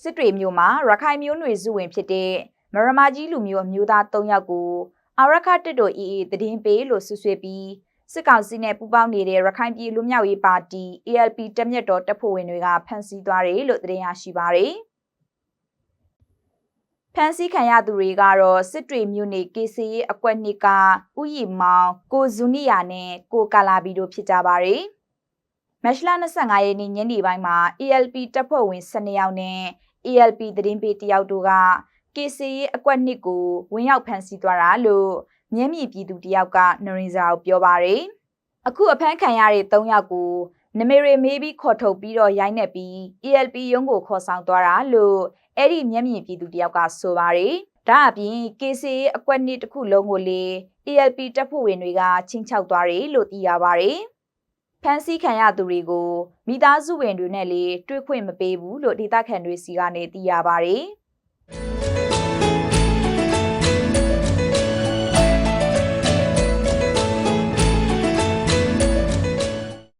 စစ်တွေမြို့မှာရခိုင်မျိုးနွေစုဝင်ဖြစ်တဲ့မရမကြီးလူမျိုးအမျိုးသား၃ယောက်ကိုအာရခတစ်တို့ EA တည်င်းပေးလို့ဆွဆွေးပြီးစစ်ကောင်စီနဲ့ပူးပေါင်းနေတဲ့ရခိုင်ပြည်လူမျိုးရေးပါတီ ALP တက်မြတ်တော်တပ်ဖွဲ့ဝင်တွေကဖမ်းဆီးသွားတယ်လို့သတင်းရရှိပါရယ်ဖမ်းဆီးခံရသူတွေကတော့စစ်တွေမြို့နယ် KCA အကွက်နှစ်ကဥယျာဉ်မောင်ကိုဇူနီယာနဲ့ကိုကာလာဘီတို့ဖြစ်ကြပါရယ် မက်ရှလာ25ရက်နေ့ညနေပိုင်းမှာ ALP တပ်ဖွဲ့ဝင်12ယောက်နဲ့ ALP သတင်းပေးတယောက်တို့က KCA အကွက်နှစ်ကိုဝင်ရောက်ဖမ်းဆီးသွားတာလို့မျက်မြင်ပြည်သူတယောက်ကနရင်စာကိုပြောပါရယ်အခုအဖမ်းခံရတဲ့3ယောက်ကိုနမေရီမေးပြီးခေါ်ထုတ်ပြီးတော့ရိုင်းနေပြီး ALP ရုံးကိုခေါ်ဆောင်သွားတာလို့အဲ့ဒီမျက်မြင်ပြည်သူတယောက်ကဆိုပါရယ်ဒါအပြင် KCA အကွက်နှစ်တစ်ခုလုံးကိုလေ ALP တပ်ဖွဲ့ဝင်တွေကချင်းချောက်သွားတယ်လို့သိရပါရယ် ဖမ်းဆီးခံရသူတွေကိုမိသားစုဝင်တွေနဲ့လေတွေ့ခွင့်မပေးဘူးလို့ဒေသခံတွေစီကနေသိရပါရယ်